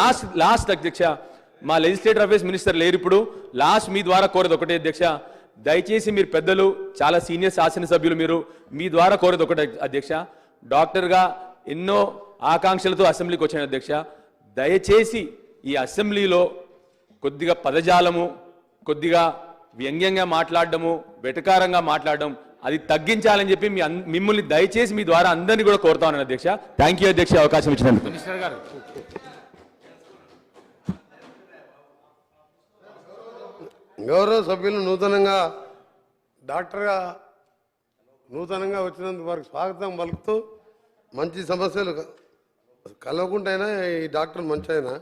Last last అధ్యక్ష మా legislator affairs minister లేరు ఇప్పుడు. లాస్ట్ మీ ద్వారా కోరేది ఒకటే అధ్యక్ష. దయచేసి మీరు పెద్దలు చాలా సీనియర్ శాసనసభ్యులు మీరు మీ ద్వారా కోరేది ఒకటే అధ్యక్ష. డాక్టర్గా ఎన్నో ఆకాంక్షలతో అసెంబ్లీకి వచ్చాను అధ్యక్ష. దయచేసి ఈ అసెంబ్లీలో కొద్దిగా పదజాలము కొద్దిగా వ్యంగ్యంగా మాట్లాడడము వెటకారంగా మాట్లాడడం అది తగ్గించాలని చెప్పి మీ మిమ్మల్ని దయచేసి మీ ద్వారా అందరినీ కూడా కోరుతా ఉన్నాను అధ్యక్ష. థ్యాంక్ యూ అధ్యక్ష అవకాశం ఇచ్చినందుకు. గౌరవ సభ్యులు నూతనంగా డాక్టర్గా నూతనంగా వచ్చినందుకు వారికి స్వాగతం పలుకుతూ మంచి సమస్యలు కలవకుంటైనా ఈ డాక్టర్ మంచి అయినా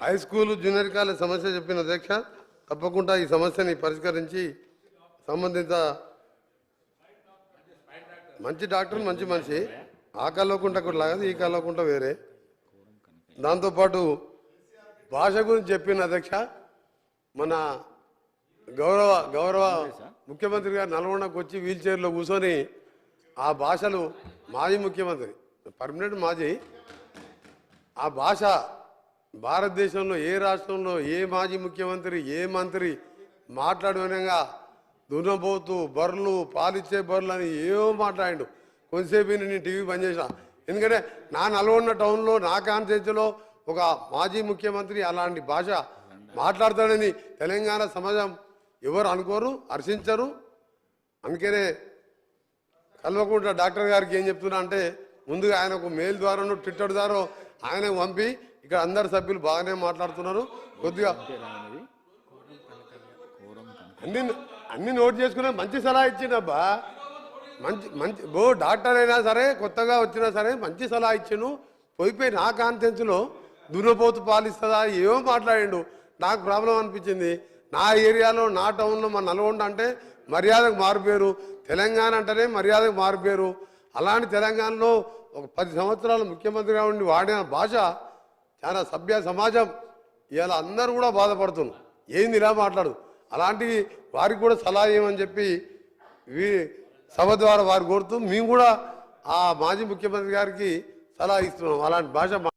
హై స్కూల్ జూనియర్ కాలేజ్ సమస్య చెప్పిన అధ్యక్ష తప్పకుండా ఈ సమస్యని పరిష్కరించి సంబంధిత మంచి డాక్టర్ మంచి మనిషి. ఆ కలవకుండా కూడా లాగదు ఈ కలవకుండా వేరే. దాంతోపాటు భాష గురించి చెప్పిన అధ్యక్ష మన గౌరవ గౌరవ ముఖ్యమంత్రి గారు నల్గొండకు వచ్చి వీల్ చైర్లో కూర్చొని ఆ భాషలు మాజీ ముఖ్యమంత్రి పర్మనెంట్ మాజీ ఆ భాష భారతదేశంలో ఏ రాష్ట్రంలో ఏ మాజీ ముఖ్యమంత్రి ఏ మంత్రి మాట్లాడే వినంగా దున్నపోతు బర్రెలు పాలిచ్చే బర్రెలు అని ఏవో మాట్లాడిండు. కొంతసేపు నేను టీవీ పనిచేసిన ఎందుకంటే నా నల్గొండ టౌన్లో నా కాన్స్టిట్యూన్సీలో ఒక మాజీ ముఖ్యమంత్రి అలాంటి భాష మాట్లాడతాడని తెలంగాణ సమాజం ఎవరు అనుకోరు హర్షించరు. అందుకనే కల్వకుంట్ల డాక్టర్ గారికి ఏం చెప్తున్నా అంటే ముందుగా ఆయనకు మెయిల్ ద్వారాను ట్విట్టర్ ద్వారా ఆయనకు పంపి ఇక్కడ అందరు సభ్యులు బాగానే మాట్లాడుతున్నారు. కొద్దిగా అన్ని అన్ని నోట్ చేసుకునే మంచి సలహా ఇచ్చిండబ్బా. మంచి మంచి బో డాక్టర్ అయినా సరే కొత్తగా వచ్చినా సరే మంచి సలహా ఇచ్చిండు. పోయిపోయి నా కాన్ఫిడెన్స్లో దున్నపోతు పాలిస్తుందా? ఏమో మాట్లాడిండు. నాకు ప్రాబ్లం అనిపించింది. నా ఏరియాలో నా టౌన్లో మా నల్గొండ అంటే మర్యాదకు మారిపోయారు. తెలంగాణ అంటేనే మర్యాదకు మారిపోయారు. అలాంటి తెలంగాణలో ఒక పది సంవత్సరాలు ముఖ్యమంత్రిగా ఉండి వాడిన భాష చాలా సభ్య సమాజం. ఇవాళ అందరూ కూడా బాధపడుతున్నారు. ఏంది ఇలా మాట్లాడు? అలాంటివి వారికి కూడా సలహా ఇవ్వమని చెప్పి సభ ద్వారా వారు కోరుతూ మేము కూడా ఆ మాజీ ముఖ్యమంత్రి గారికి సలహా ఇస్తున్నాం. అలాంటి భాష